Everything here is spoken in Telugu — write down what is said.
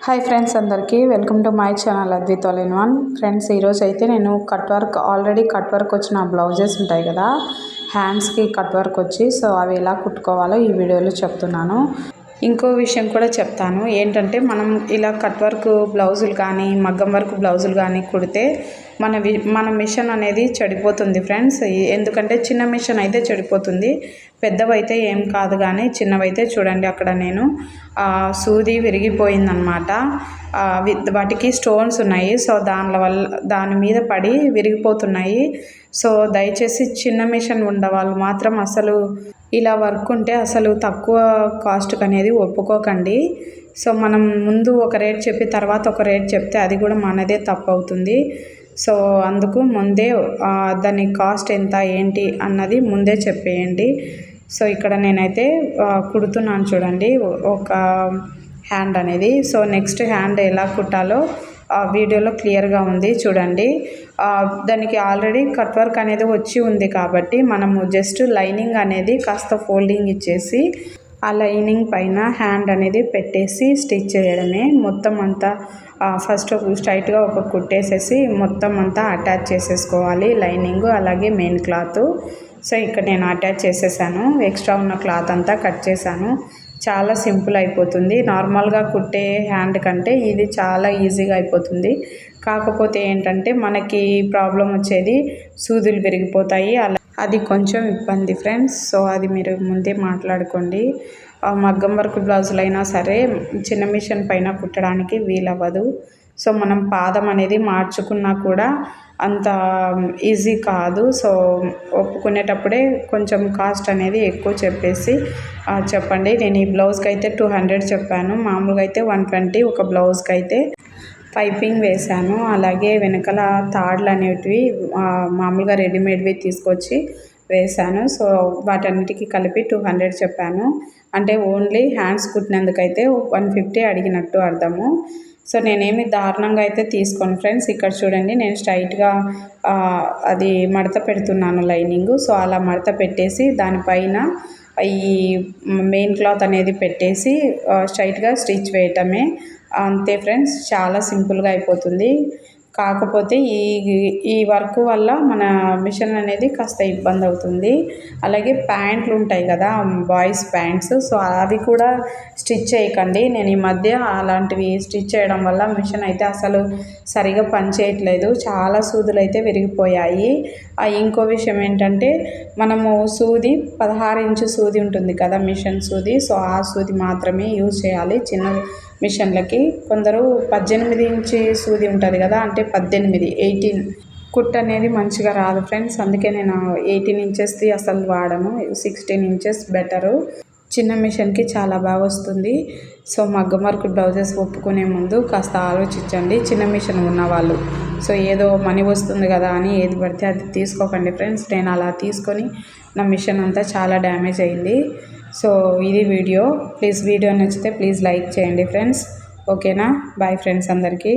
హాయ్ ఫ్రెండ్స్ అందరికీ welcome to my channel Advith all in one friends ఈరోజు అయితే నేను cut work already cut work వచ్చిన బ్లౌజెస్ ఉంటాయి కదా హ్యాండ్స్కి కట్ వర్క్ వచ్చి సో అవి ఎలా కుట్టుకోవాలో ఈ వీడియోలో చెప్తున్నాను. ఇంకో విషయం కూడా చెప్తాను ఏంటంటే మనం ఇలా కట్ వర్క్ బ్లౌజులు కానీ మగ్గం వర్క్ బ్లౌజులు కానీ కుడితే మన వి మన మిషన్ అనేది చెడిపోతుంది ఫ్రెండ్స్. ఎందుకంటే చిన్న మిషన్ అయితే చెడిపోతుంది. పెద్దవైతే ఏం కాదు కానీ చిన్నవైతే చూడండి అక్కడ నేను సూది విరిగిపోయిందనమాట. వాటికి స్టోన్స్ ఉన్నాయి. సో దాని వల్ల దాని మీద పడి విరిగిపోతున్నాయి. సో దయచేసి చిన్న మిషన్ ఉండవాళ్ళు మాత్రం అసలు ఇలా వర్క్ ఉంటే అసలు తక్కువ కాస్ట్కి అనేది ఒప్పుకోకండి. సో మనం ముందు ఒక రేట్ చెప్పి తర్వాత ఒక రేట్ చెప్తే అది కూడా మనదే తప్పు అవుతుంది. సో అందుకు ముందే దాని కాస్ట్ ఎంత ఏంటి అన్నది ముందే చెప్పేయండి. సో ఇక్కడ నేనైతే కుడుతున్నాను చూడండి ఒక హ్యాండ్ అనేది. సో నెక్స్ట్ హ్యాండ్ ఎలా కుట్టాలో వీడియోలో క్లియర్గా ఉంది చూడండి. దానికి ఆల్రెడీ కట్ వర్క్ అనేది వచ్చి ఉంది కాబట్టి మనము జస్ట్ లైనింగ్ అనేది కాస్త ఫోల్డింగ్ ఇచ్చేసి ఆ లైనింగ్ పైన హ్యాండ్ అనేది పెట్టేసి స్టిచ్ చేయడమే. మొత్తం అంతా ఫస్ట్ స్ట్రైట్గా ఒక కుట్టేసేసి మొత్తం అంతా అటాచ్ చేసేసుకోవాలి. లైనింగ్ అలాగే మెయిన్ క్లాత్. సో ఇక్కడ నేను అటాచ్ చేసేసాను. ఎక్స్ట్రా ఉన్న క్లాత్ అంతా కట్ చేశాను. చాలా సింపుల్ అయిపోతుంది. నార్మల్గా కుట్టే హ్యాండ్ కంటే ఇది చాలా ఈజీగా అయిపోతుంది. కాకపోతే ఏంటంటే మనకి ప్రాబ్లం వచ్చేది సూదులు పెరిగిపోతాయి అలా అది కొంచెం ఇబ్బంది ఫ్రెండ్స్. సో అది మీరు ముందే మాట్లాడుకోండి. మగ్గం వర్క్ బ్లౌజులు అయినా సరే చిన్న మిషన్ పైన కుట్టడానికి వీలవ్వదు. సో మనం పాదం అనేది మార్చుకున్నా కూడా అంత ఈజీ కాదు. సో ఒప్పుకునేటప్పుడే కొంచెం కాస్ట్ అనేది ఎక్కువ చెప్పేసి చెప్పండి. నేను ఈ బ్లౌజ్కి అయితే టూ హండ్రెడ్ చెప్పాను. మామూలుగా అయితే వన్ ట్వంటీ ఒక బ్లౌజ్కి అయితే పైపింగ్ వేశాను. అలాగే వెనకాల తాడులు అనేటివి మామూలుగా రెడీమేడ్వి తీసుకొచ్చి వేశాను. సో వాటన్నిటికీ కలిపి టూ హండ్రెడ్ చెప్పాను. అంటే ఓన్లీ హ్యాండ్స్ కుట్టినందుకైతే వన్ ఫిఫ్టీ అడిగినట్టు అర్థము. సో నేనేమి దారుణంగా అయితే తీసుకోను ఫ్రెండ్స్. ఇక్కడ చూడండి నేను స్ట్రైట్గా అది మడత పెడుతున్నాను లైనింగ్. సో అలా మడత పెట్టేసి దానిపైన ఈ మెయిన్ క్లాత్ అనేది పెట్టేసి స్ట్రైట్గా స్టిచ్ వేయటమే. అంతే ఫ్రెండ్స్ చాలా సింపుల్గా అయిపోతుంది. కాకపోతే ఈ ఈ వర్క్ వల్ల మన మిషన్ అనేది కాస్త ఇబ్బంది అవుతుంది. అలాగే ప్యాంట్లు ఉంటాయి కదా బాయ్స్ ప్యాంట్స్. సో అవి కూడా స్టిచ్ చేయకండి. నేను ఈ మధ్య అలాంటివి స్టిచ్ చేయడం వల్ల మిషన్ అయితే అసలు సరిగా పనిచేయట్లేదు చాలా సూదులు అయితే విరిగిపోయాయి. ఇంకో విషయం ఏంటంటే మనము సూది పదహారు ఇంచు సూది ఉంటుంది కదా మిషన్ సూది. సో ఆ సూది మాత్రమే యూజ్ చేయాలి. చిన్న మిషన్లకి కొందరు పద్దెనిమిది ఇంచి సూది ఉంటుంది కదా అంటే పద్దెనిమిది ఎయిటీన్. కుట్ అనేది మంచిగా రాదు ఫ్రెండ్స్. అందుకే నేను ఎయిటీన్ ఇంచెస్ది అసలు వాడను. Sixteen inches better. చిన్న మిషన్కి చాలా బాగా వస్తుంది. సో మగ్గ వర్క్ బ్లౌజెస్ ఒప్పుకునే ముందు కాస్త ఆలోచించండి. చిన్న మిషన్ ఉన్నవాళ్ళు. సో ఏదో మనీ వస్తుంది కదా అని ఏది పడితే అది తీసుకోకండి ఫ్రెండ్స్. నేను అలా తీసుకొని నా మిషన్ అంతా చాలా డ్యామేజ్ అయింది. సో ఇది వీడియో. ప్లీజ్ వీడియో నచ్చితే ప్లీజ్ లైక్ చేయండి ఫ్రెండ్స్. ఓకేనా? బాయ్ ఫ్రెండ్స్ అందరికీ.